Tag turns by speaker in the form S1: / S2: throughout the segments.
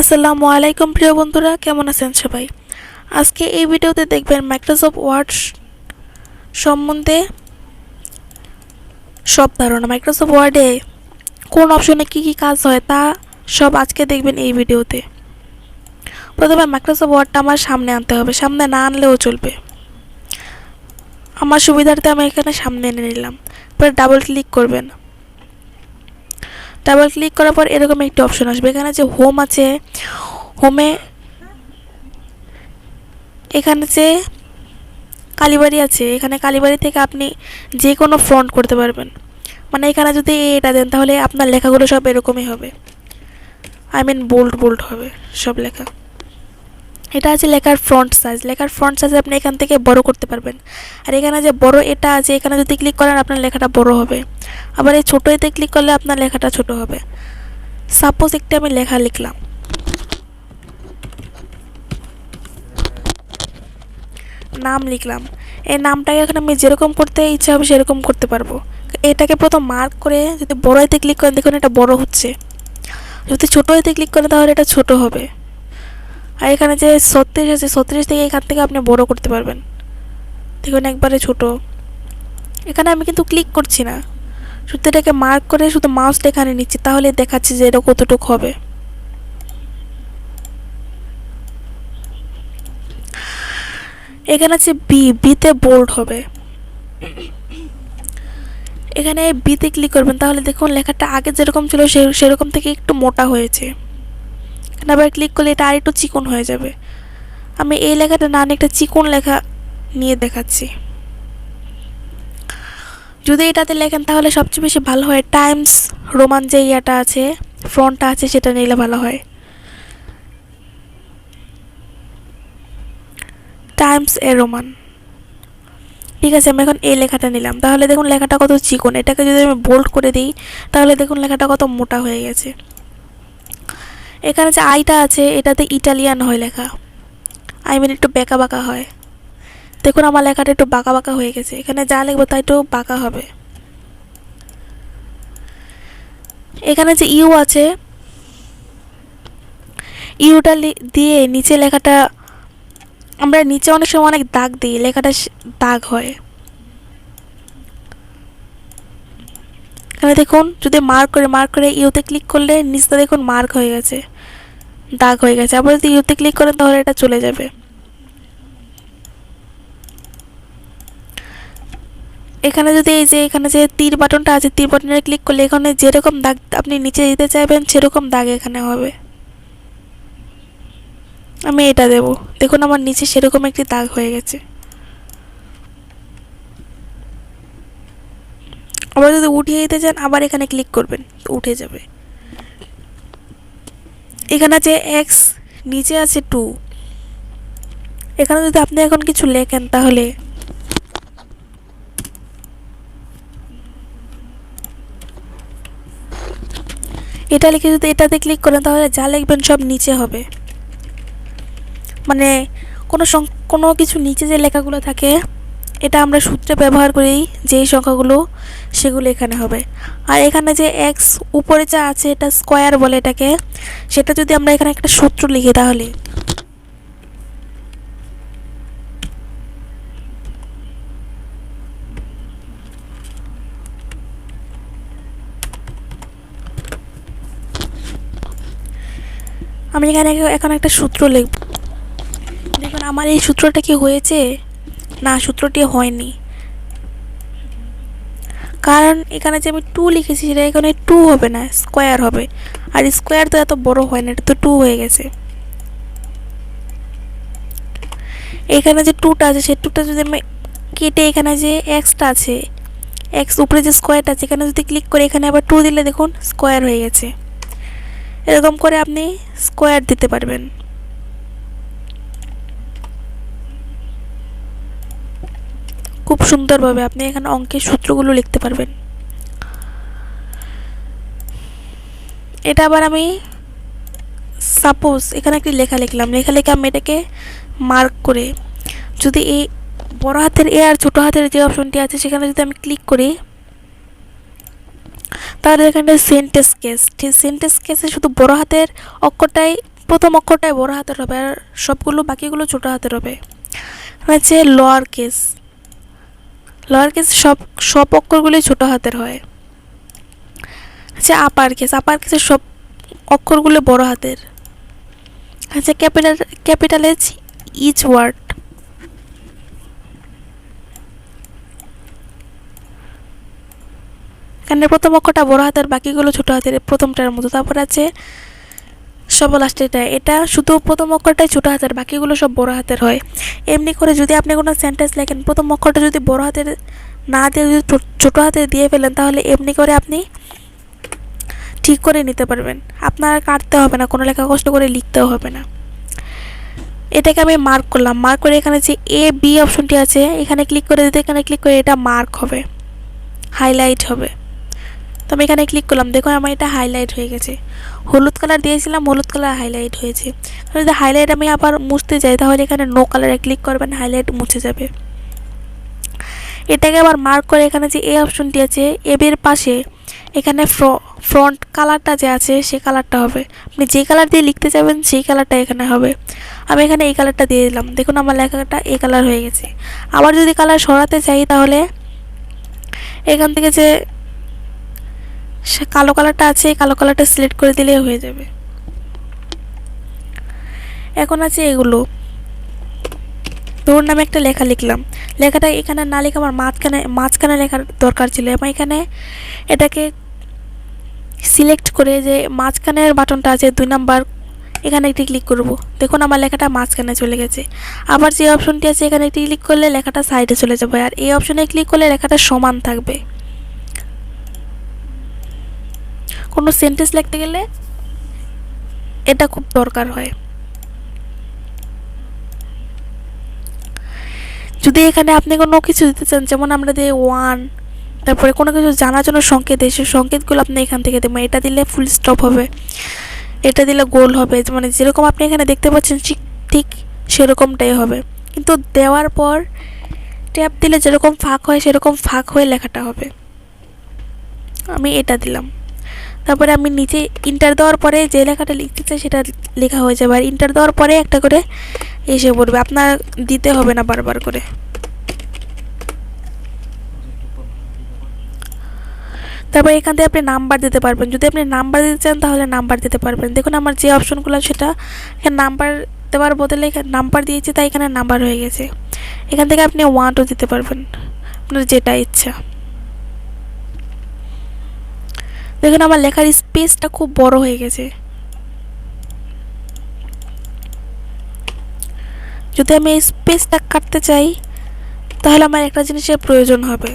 S1: আসসালামু আলাইকুম প্রিয় বন্ধুরা কেমন আছেন সবাই আজকে এই ভিডিওতে দেখবেন মাইক্রোসফট ওয়ার্ড সম্বন্ধে সব ধারণা মাইক্রোসফট ওয়ার্ডে কোন অপশনে কি কি কাজ হয় তা সব আজকে দেখবেন এই ভিডিওতে প্রথমে মাইক্রোসফট ওয়ার্ডটা আমার সামনে আনতে হবে সামনে না আনলেও চলবে আমার সুবিধার্থে আমি এখানে সামনে এনে নিলাম তারপরে ডাবল ক্লিক করবেন ডাবল ক্লিক করার পর এরকম একটি অপশন আসবে এখানে যে হোম আছে হোমে এখানে যে কালীবাড়ি আছে এখানে কালীবাড়ি থেকে আপনি যে কোনো ফ্রন্ট করতে পারবেন মানে এখানে যদি এটা দেন তাহলে আপনার লেখাগুলো সব এরকমই হবে আই মিন বোল্ড বোল্ড হবে সব লেখা এটা আছে লেখার ফ্রন্ট সাইজ লেখার ফ্রন্ট সাইজ আপনি এখান থেকে বড় করতে পারবেন আর এখানে যে বড় এটা আছে এখানে যদি ক্লিক করেন আপনার লেখাটা বড় হবে আবার এই ছোটো এতে ক্লিক করলে আপনার লেখাটা ছোট হবে সাপোজ একটি আমি লেখা লিখলাম নাম লিখলাম এই নামটাকে এখন আমি যেরকম করতে ইচ্ছা হবে সেরকম করতে পারবো এটাকে প্রথম মার্ক করে যদি বড় এতে ক্লিক করেন দেখুন এটা বড় হচ্ছে যদি ছোটো এতে ক্লিক করেন তাহলে এটা ছোট হবে আর এখানে যে ছত্রিশ আছে ছত্রিশ থেকে এখান থেকে আপনি বড় করতে পারবেন দেখুন একবারে ছোট এখানে আমি কিন্তু ক্লিক করছি না শুধু এটাকে মার্ক করে শুধু মাউসটা এখানে নিচ্ছি তাহলে দেখাচ্ছে যে এটা কতটুকু হবে এখানে আছে বি বিতে বোল্ড হবে এখানে বিতে ক্লিক করবেন তাহলে দেখুন লেখাটা আগে যেরকম ছিল সেরকম থেকে একটু মোটা হয়েছে আবার ক্লিক করলে এটা আরেকটু চিকন হয়ে যাবে আমি এই লেখাটা না একটা চিকন লেখা নিয়ে দেখাচ্ছি যদি এটাতে লেখেন তাহলে সবচেয়ে বেশি ভালো হয় টাইমস রোমান যে ইয়াটা আছে ফ্রন্টটা আছে সেটা নিলে ভালো হয় টাইমস এ রোমান ঠিক আছে আমি এখন এই লেখাটা নিলাম তাহলে দেখুন লেখাটা কত চিকন এটাকে যদি আমি বোল্ড করে দিই তাহলে দেখুন লেখাটা কত মোটা হয়ে গেছে এখানে যে আইটা আছে এটাতে ইটালিয়ান হয় লেখা আই মিন একটু বেঁকা বাঁকা হয় দেখুন আমার লেখাটা একটু বাঁকা বাঁকা হয়ে গেছে এখানে যা লিখবো তাই একটু বাঁকা হবে এখানে যে ইউ আছে ইউটা দিয়ে নিচে লেখাটা আমরা নিচে অনেক সময় অনেক দাগ দিই লেখাটা দাগ হয় এখানে দেখুন যদি মার্ক করে মার্ক করে ইউতে ক্লিক করলে নিচটা দেখুন মার্ক হয়ে গেছে দাগ হয়ে গেছে আবার যদি ইউতে ক্লিক করেন তাহলে এটা চলে যাবে এখানে যদি এই যে এখানে যে তীর বাটনটা আছে তীর বাটনে ক্লিক করলে এখানে যেরকম দাগ আপনি নিচে দিতে চাইবেন সেরকম দাগ এখানে হবে আমি এটা দেব দেখুন আমার নিচে সেরকম একটি দাগ হয়ে গেছে আবার যদি উঠিয়ে দিতে চান আবার এখানে ক্লিক করবেন উঠে যাবে এখানে আছে এক্স নিচে আছে টু এখানে যদি আপনি এখন কিছু লেখেন তাহলে এটা লিখে যদি এটাতে ক্লিক করেন তাহলে যা লিখবেন সব নিচে হবে মানে কোনো কোনো কিছু নিচে যে লেখাগুলো থাকে এটা আমরা সূত্রে ব্যবহার করি যেই সংখ্যাগুলো সেগুলো এখানে হবে আর এখানে যে এক্স উপরে যা আছে এটা স্কোয়ার বলে এটাকে সেটা যদি আমরা এখানে একটা সূত্র লিখি তাহলে আমি এখানে এখন একটা সূত্র লিখব দেখুন আমার এই সূত্রটা কি হয়েছে না সূত্রটি হয়নি কারণ এখানে যে আমি টু লিখেছি সেটা এখানে টু হবে না স্কোয়ার হবে আর স্কোয়ার তো এত বড় হয় না এটা তো টু হয়ে গেছে এখানে যে টুটা আছে সেই টুটা যদি আমি কেটে এখানে যে এক্সটা আছে এক্স উপরে যে স্কোয়ারটা আছে এখানে যদি ক্লিক করে এখানে আবার টু দিলে দেখুন স্কোয়ার হয়ে গেছে এরকম করে আপনি স্কোয়ার দিতে পারবেন খুব সুন্দরভাবে আপনি এখানে অঙ্কের সূত্রগুলো লিখতে পারবেন এটা আবার আমি সাপোজ এখানে একটি লেখা লিখলাম লেখা লেখে আমি এটাকে মার্ক করে যদি এই বড় হাতের এ আর ছোটো হাতের যে অপশনটি আছে সেখানে যদি আমি ক্লিক করি তাহলে এখানে সেন্টেস কেস ঠিক সেন্টেন্স কেসে শুধু বড় হাতের অক্ষরটাই প্রথম অক্ষরটাই বড় হাতের হবে আর সবগুলো বাকিগুলো ছোটো হাতের হবে হচ্ছে লোয়ার কেস লোয়ার কেস সব সব অক্ষরগুলি ছোট হাতের হয় আচ্ছা আপার কেস আপার কেসের সব অক্ষরগুলো বড় হাতের আচ্ছা capital capital as each word এখানে প্রথম অক্ষরটা বড় হাতের বাকিগুলো ছোট হাতের প্রথমটার মতো তারপর আছে সবল দেয় এটা শুধু প্রথম অক্ষরটাই ছোটো হাতের বাকিগুলো সব বড় হাতের হয় এমনি করে যদি আপনি কোনো সেন্টেন্স লেখেন প্রথম অক্ষরটা যদি বড় হাতের না দিয়ে যদি ছোটো হাতে দিয়ে ফেলেন তাহলে এমনি করে আপনি ঠিক করে নিতে পারবেন আপনার কাটতে হবে না কোনো লেখা কষ্ট করে লিখতেও হবে না এটাকে আমি মার্ক করলাম মার্ক করে এখানে যে এ বি অপশনটি আছে এখানে ক্লিক করে দিতে এখানে ক্লিক করে এটা মার্ক হবে হাইলাইট হবে তো আমি এখানে ক্লিক করলাম দেখো আমার এটা হাইলাইট হয়ে গেছে হলুদ কালার দিয়েছিলাম হলুদ কালার হাইলাইট হয়েছে যদি হাইলাইট আমি আবার মুছতে যাই তাহলে এখানে নো কালারে ক্লিক করবেন হাইলাইট মুছে যাবে এটাকে আবার মার্ক করে এখানে যে এ অপশনটি আছে এবের পাশে এখানে ফ্রন্ট কালারটা যে আছে সে কালারটা হবে আপনি যে কালার দিয়ে লিখতে চাইবেন সেই কালারটা এখানে হবে আমি এখানে এই কালারটা দিয়ে দিলাম দেখুন আমার লেখাটা এ কালার হয়ে গেছে আবার যদি কালার সরাতে চাই তাহলে এখান থেকে যে কালো কালারটা আছে এই কালো কালারটা সিলেক্ট করে দিলে হয়ে যাবে এখন আছে এগুলো ধরুন আমি একটা লেখা লিখলাম লেখাটা এখানে না লিখে আমার মাঝখানে মাঝখানে লেখার দরকার ছিল এবং এখানে এটাকে সিলেক্ট করে যে মাঝখানের বাটনটা আছে দুই নাম্বার এখানে একটি ক্লিক করব দেখুন আমার লেখাটা মাঝখানে চলে গেছে আবার যে অপশনটি আছে এখানে একটি ক্লিক করলে লেখাটা সাইডে চলে যাবে আর এই অপশনে ক্লিক করলে লেখাটা সমান থাকবে কোনো সেন্টেন্স লিখতে গেলে এটা খুব দরকার হয় যদি এখানে আপনি কোনো কিছু দিতে চান যেমন আমরা দিই ওয়ান তারপরে কোনো কিছু জানার জন্য সংকেত এসে সংকেতগুলো আপনি এখান থেকে দেবেন এটা দিলে ফুল স্টপ হবে এটা দিলে গোল হবে মানে যেরকম আপনি এখানে দেখতে পাচ্ছেন ঠিক ঠিক সেরকমটাই হবে কিন্তু দেওয়ার পর ট্যাপ দিলে যেরকম ফাঁক হয় সেরকম ফাঁক হয়ে লেখাটা হবে আমি এটা দিলাম তারপরে আমি নিচে ইন্টার দেওয়ার পরে যে লেখাটা লিখতে চাই সেটা লেখা হয়ে যাবে আর ইন্টার দেওয়ার পরে একটা করে এসে পড়বে আপনার দিতে হবে না বারবার করে তারপর এখান থেকে আপনি নাম্বার দিতে পারবেন যদি আপনি নাম্বার দিতে চান তাহলে নাম্বার দিতে পারবেন দেখুন আমার যে অপশনগুলো সেটা এখানে নাম্বার দেওয়ার বদলে এখানে নাম্বার দিয়েছি তাই এখানে নাম্বার হয়ে গেছে এখান থেকে আপনি ওয়ান্টও দিতে পারবেন আপনার যেটা ইচ্ছা দেখুন আমার লেখার স্পেসটা খুব বড় হয়ে গেছে যদি আমি এই স্পেসটা কাটতে চাই তাহলে আমার একটা জিনিসের প্রয়োজন হবে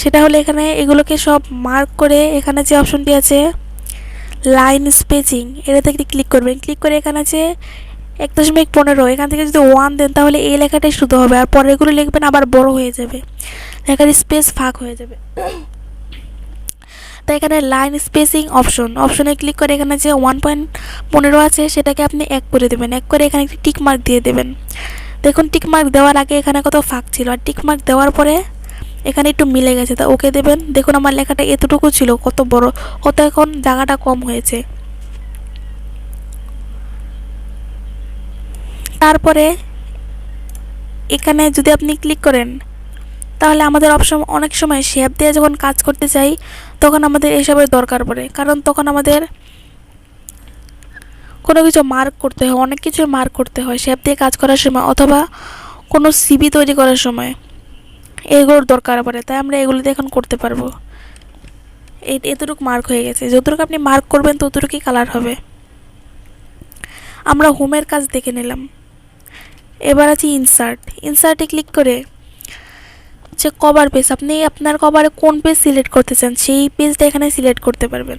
S1: সেটা হলো এখানে এগুলোকে সব মার্ক করে এখানে যে অপশনটি আছে লাইন স্পেচিং এটাতে ক্লিক করবেন ক্লিক করে এখানে আছে এক দশমিক পনেরো এখান থেকে যদি ওয়ান দেন তাহলে এই লেখাটাই শুধু হবে আর পরেরগুলো লিখবেন আবার বড় হয়ে যাবে এখানে স্পেস ফাঁক হয়ে যাবে তো এখানে লাইন স্পেসিং অপশন অপশনে ক্লিক করে এখানে যে ওয়ান পয়েন্ট পনেরো আছে সেটাকে আপনি এক করে দেবেন এক করে এখানে একটি টিকমার্ক দিয়ে দেবেন দেখুন টিকমার্ক দেওয়ার আগে এখানে কত ফাঁক ছিল আর টিকমার্ক দেওয়ার পরে এখানে একটু মিলে গেছে তা ওকে দেবেন দেখুন আমার লেখাটা এতটুকু ছিল কত বড় কত এখন জায়গাটা কম হয়েছে তারপরে এখানে যদি আপনি ক্লিক করেন তাহলে আমাদের অপশন অনেক সময় শেপ দিয়ে যখন কাজ করতে চাই তখন আমাদের এসবের দরকার পড়ে কারণ তখন আমাদের কোনো কিছু মার্ক করতে হয় অনেক কিছু মার্ক করতে হয় শেপ দিয়ে কাজ করার সময় অথবা কোনো সিবি তৈরি করার সময় এগুলোর দরকার পড়ে তাই আমরা এগুলোতে এখন করতে পারবো এই এতটুকু মার্ক হয়ে গেছে যতটুকু আপনি মার্ক করবেন ততটুকুই কালার হবে আমরা হোমের কাজ দেখে নিলাম এবার আছে ইনসার্ট ইনসার্টে ক্লিক করে যে কভার পেজ আপনি আপনার কভারে কোন পেজ সিলেক্ট করতে চান সেই পেজটা এখানে সিলেক্ট করতে পারবেন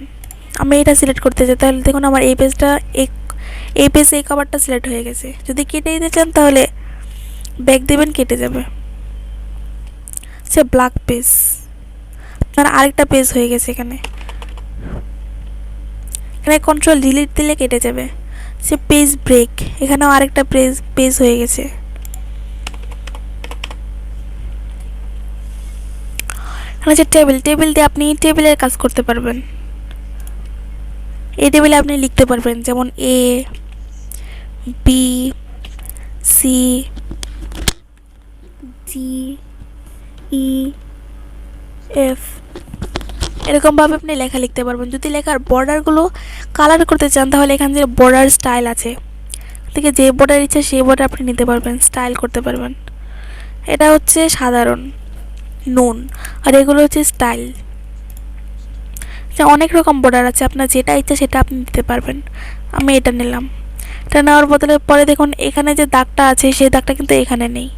S1: আমি এটা সিলেক্ট করতে চাই তাহলে দেখুন আমার এই পেজটা এই এই পেজ এই কভারটা সিলেক্ট হয়ে গেছে যদি কেটে দিতে চান তাহলে ব্যাক দেবেন কেটে যাবে সে ব্ল্যাক পেজ আপনার আরেকটা পেজ হয়ে গেছে এখানে এখানে কন্ট্রোল ডিলিট দিলে কেটে যাবে সে পেজ ব্রেক এখানেও আরেকটা পেজ পেজ হয়ে গেছে এখানে যে টেবিল টেবিল দিয়ে আপনি টেবিলের কাজ করতে পারবেন এই টেবিলে আপনি লিখতে পারবেন যেমন A B C G E F এরকমভাবে আপনি লেখা লিখতে পারবেন যদি লেখার বর্ডারগুলো কালার করতে চান তাহলে এখান থেকে বর্ডার স্টাইল আছে থেকে যে বর্ডার ইচ্ছা সেই বর্ডার আপনি নিতে পারবেন স্টাইল করতে পারবেন এটা হচ্ছে সাধারণ নুন আর এগুলো হচ্ছে স্টাইল আচ্ছা, অনেক রকম বর্ডার আছে আপনার যেটা ইচ্ছা সেটা আপনি দিতে পারবেন আমি এটা নিলাম এটা নেওয়ার বদলে পরে দেখুন এখানে যে দাগটা আছে সেই দাগটা কিন্তু এখানে নেই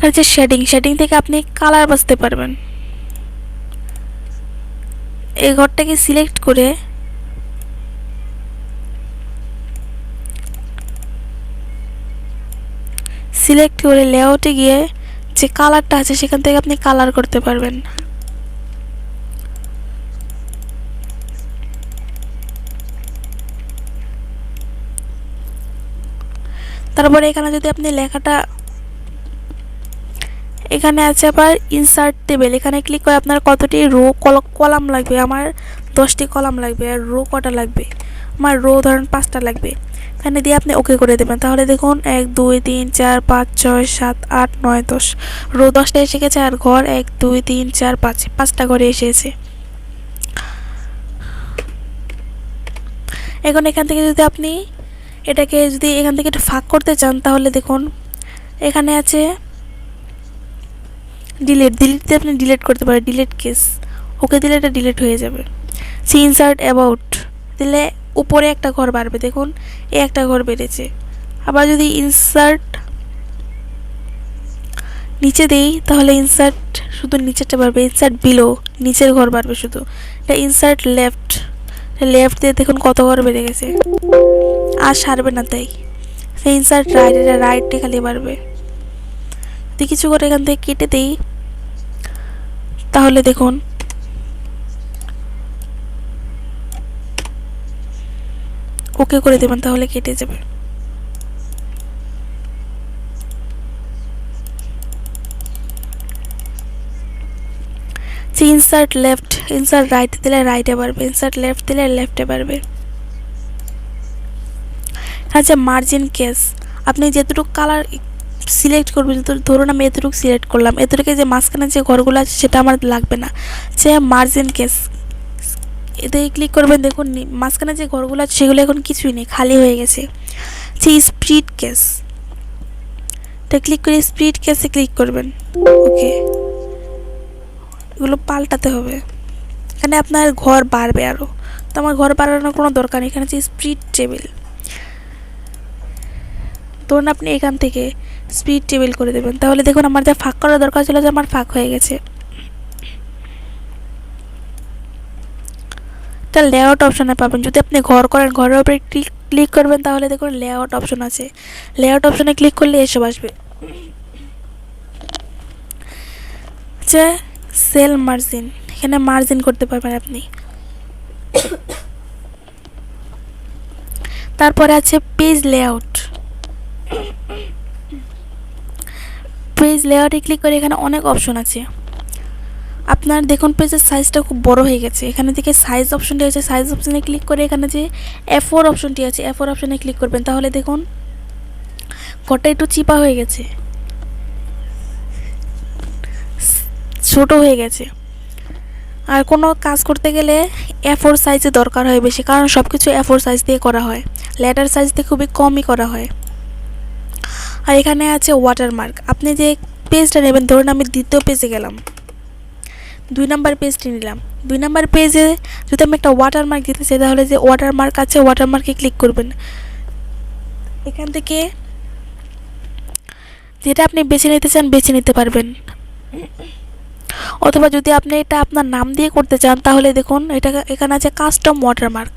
S1: হচ্ছে শেডিং শেডিং থেকে আপনি কালার বাঁচতে পারবেন এই ঘরটাকে সিলেক্ট করে সিলেক্ট করে লেআউটে গিয়ে যে কালারটা আছে সেখান থেকে আপনি কালার করতে পারবেন তারপরে এখানে যদি আপনি লেখাটা এখানে আছে আবার ইনসার্ট টেবিল এখানে ক্লিক করে আপনার কতটি রো কলাম লাগবে আমার দশটি কলাম লাগবে আর রো কটা লাগবে আমার রো ধরেন পাঁচটা লাগবে এখানে দিয়ে আপনি ওকে করে দেবেন তাহলে দেখুন এক দুই তিন চার পাঁচ ছয় সাত আট নয় দশ রো দশটা এসে গেছে আর ঘর এক দুই তিন চার পাঁচ পাঁচটা ঘরে এসেছে এখন এখান থেকে যদি আপনি এটাকে যদি এখান থেকে এটা ফাঁক করতে চান তাহলে দেখুন এখানে আছে ডিলেট ডিলিট দিয়ে আপনি ডিলেট করতে পারেন ডিলেট কেস ওকে দিলে এটা ডিলেট হয়ে যাবে সি ইনসার্ট অ্যাবাউট দিলে উপরে একটা ঘর বাড়বে দেখুন এ একটা ঘর বেড়েছে আবার যদি ইনসার্ট নিচে দেই তাহলে ইনসার্ট শুধু নিচেরটা বাড়বে ইনসার্ট বিলো নিচের ঘর বাড়বে শুধু এটা ইনসার্ট লেফট লেফট দিয়ে দেখুন কত ঘর বেড়ে গেছে আর সারবে না তাই সেই ইনসার্ট রাইট এটা রাইটটি খালি বাড়বে যদি কিছু করে এখান থেকে কেটে দেই তাহলে দেখুন ওকে করে দেবেন তাহলে কেটে যাবে যে ইনসার্ট লেফট ইনসার্ট রাইট দিলে রাইটে পারবে ইনসার্ট লেফট দিলে লেফটে পারবে আচ্ছা মার্জিন কেস আপনি যেটুকু কালার সিলেক্ট করবেন ধরুন আমি এতটুকু সিলেক্ট করলাম এতটুকু যে মাঝখানে যে ঘরগুলো আছে সেটা আমার লাগবে না যে মার্জিন কেস এতে ক্লিক করবেন দেখুন মাঝখানে যে ঘরগুলো আছে সেগুলো এখন কিছুই নেই খালি হয়ে গেছে সে স্প্রিট কেস তো ক্লিক করে স্প্রিট কেসে ক্লিক করবেন ওকে এগুলো পাল্টাতে হবে এখানে আপনার ঘর বাড়বে আরও তো আমার ঘর বাড়ানোর কোনো দরকার নেই এখানে আছে স্প্রিট টেবিল ধরুন আপনি এখান থেকে স্পিড টেবিল করে দেবেন তাহলে দেখুন আমার যা ফাঁক করার দরকার ছিল যে আমার ফাঁক হয়ে গেছে একটা লেআউট অপশানে পাবেন যদি আপনি ঘর করেন ঘরের উপরে ক্লিক করবেন তাহলে দেখুন লেআউট অপশন আছে লেআউট অপশনে ক্লিক করলে এসব আসবে হচ্ছে সেল মার্জিন এখানে মার্জিন করতে পারবেন আপনি তারপরে আছে পেজ লেআউট পেজ লেআউটে ক্লিক করে এখানে অনেক অপশন আছে আপনার দেখুন পেজের সাইজটা খুব বড় হয়ে গেছে এখানে থেকে সাইজ অপশনটি আছে সাইজ অপশনে ক্লিক করে এখানে যে এ ফোর অপশনটি আছে এ ফোর অপশনে ক্লিক করবেন তাহলে দেখুন কটা একটু চিপা হয়ে গেছে ছোট হয়ে গেছে আর কোনো কাজ করতে গেলে এ ফোর সাইজে দরকার হয় বেশি কারণ সব কিছু এ ফোর সাইজ দিয়ে করা হয় লেটার সাইজ দিয়ে খুবই কমই করা হয় আর এখানে আছে ওয়াটারমার্ক আপনি যে পেজটা নেবেন ধরুন আমি দ্বিতীয় পেজে গেলাম দুই নাম্বার পেজটি নিলাম দুই নাম্বার পেজে যদি আমি একটা ওয়াটারমার্ক দিতে চাই তাহলে যে ওয়াটারমার্ক আছে ওয়াটারমার্কে ক্লিক করবেন এখান থেকে যেটা আপনি বেছে নিতে চান বেছে নিতে পারবেন অথবা যদি আপনি এটা আপনার নাম দিয়ে করতে চান তাহলে দেখুন এটা এখানে আছে কাস্টম ওয়াটারমার্ক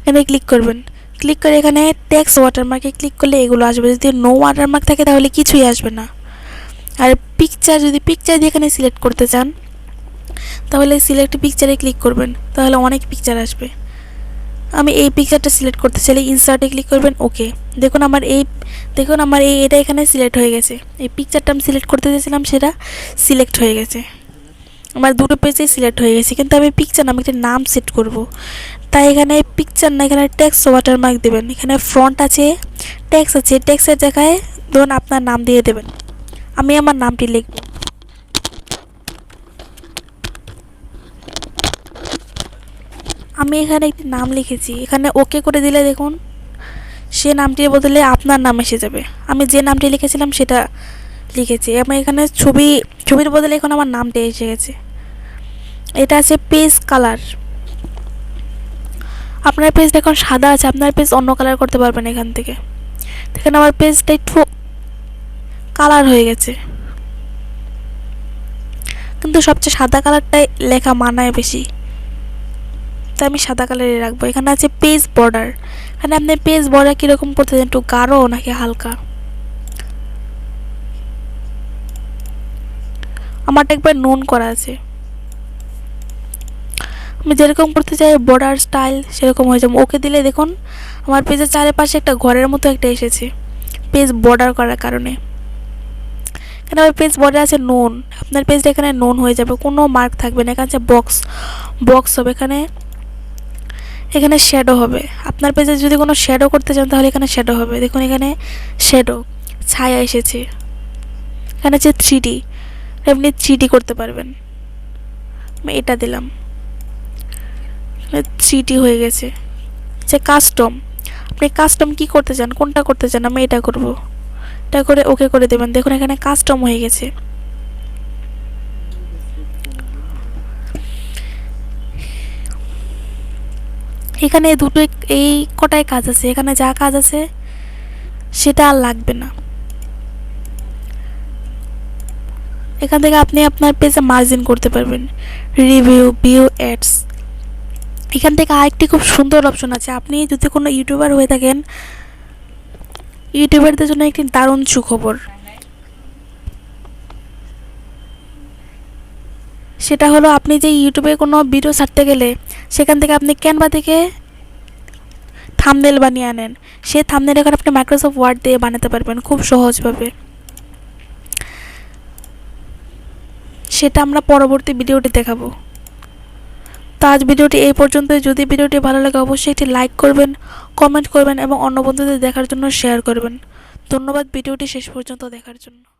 S1: এখানে ক্লিক করবেন ক্লিক করে এখানে ট্যাক্স ওয়াটারমার্কে ক্লিক করলে এগুলো আসবে যদি নো ওয়াটারমার্ক থাকে তাহলে কিছুই আসবে না আর পিকচার যদি পিকচার দিয়ে এখানে সিলেক্ট করতে চান তাহলে সিলেক্ট পিকচারে ক্লিক করবেন তাহলে অনেক পিকচার আসবে আমি এই পিকচারটা সিলেক্ট করতে চাইলে ইনসার্টে ক্লিক করবেন ওকে দেখুন আমার এই দেখুন আমার এই এটা এখানে সিলেক্ট হয়ে গেছে এই পিকচারটা আমি সিলেক্ট করতে চাইছিলাম সেটা সিলেক্ট হয়ে গেছে আমার দুটো পেজেই সিলেক্ট হয়ে গেছে কিন্তু আমি পিকচার আমি একটা নাম সেট করব। তাই এখানে পিকচার না এখানে ট্যাক্স ওয়াটারমার্ক দেবেন এখানে ফ্রন্ট আছে ট্যাক্স আছে ট্যাক্সের জায়গায় ধরুন আপনার নাম দিয়ে দেবেন আমি আমার নামটি লিখব আমি এখানে একটি নাম লিখেছি এখানে ওকে করে দিলে দেখুন সে নামটির বদলে আপনার নাম এসে যাবে আমি যে নামটি লিখেছিলাম সেটা লিখেছি আমি এখানে ছবি ছবির বদলে এখন আমার নামটি এসে গেছে এটা আছে পেজ কালার আপনার পেজ এখন সাদা আছে আপনার পেজ অন্য কালার করতে পারবেন এখান থেকে এখানে আমার পেজটা একটু কালার হয়ে গেছে কিন্তু সবচেয়ে সাদা কালারটাই লেখা মানায় বেশি তো আমি সাদা কালারে রাখবো এখানে আছে পেজ বর্ডার এখানে আপনি পেজ বর্ডার কীরকম করতে চান একটু গাঢ় নাকি হালকা আমারটা একবার নুন করা আছে আমি যেরকম করতে চাই বর্ডার স্টাইল সেরকম হয়ে যাবো ওকে দিলে দেখুন আমার পেজের চারিপাশে একটা ঘরের মতো একটা এসেছে পেজ বর্ডার করার কারণে এখানে আমার পেজ বর্ডার আছে নুন আপনার পেজটা এখানে নুন হয়ে যাবে কোনো মার্ক থাকবে না এখানে আছে বক্স বক্স হবে এখানে এখানে শ্যাডো হবে আপনার পেজে যদি কোনো শ্যাডো করতে চান তাহলে এখানে শ্যাডো হবে দেখুন এখানে শ্যাডো ছায়া এসেছে এখানে হচ্ছে থ্রি ডি আপনি থ্রি করতে পারবেন আমি এটা দিলাম থ্রি হয়ে গেছে যে আচ্ছা, কাস্টম আপনি কাস্টম কি করতে চান কোনটা করতে চান আমি এটা করব এটা করে ওকে করে দেবেন দেখুন এখানে কাস্টম হয়ে গেছে এখানে দুটো এই কটায় কাজ আছে এখানে যা কাজ আছে সেটা আর লাগবে না এখান থেকে আপনি আপনার পেজে মার্জিন করতে পারবেন রিভিউ ভিউ অ্যাডস এখান থেকে আরেকটি খুব সুন্দর অপশন আছে আপনি যদি কোনো ইউটিউবার হয়ে থাকেন ইউটিউবারদের জন্য একটি দারুণ সুখবর সেটা হলো আপনি যে ইউটিউবে কোনো ভিডিও ছাড়তে গেলে সেখান থেকে আপনি ক্যানভা থেকে থামনেল বানিয়ে আনেন সে থামনেল এখন আপনি মাইক্রোসফট ওয়ার্ড দিয়ে বানাতে পারবেন খুব সহজভাবে সেটা আমরা পরবর্তী ভিডিওটি দেখাবো তো আজ ভিডিওটি এই পর্যন্ত যদি ভিডিওটি ভালো লাগে অবশ্যই একটি লাইক করবেন কমেন্ট করবেন এবং অন্য বন্ধুদের দেখার জন্য শেয়ার করবেন ধন্যবাদ ভিডিওটি শেষ পর্যন্ত দেখার জন্য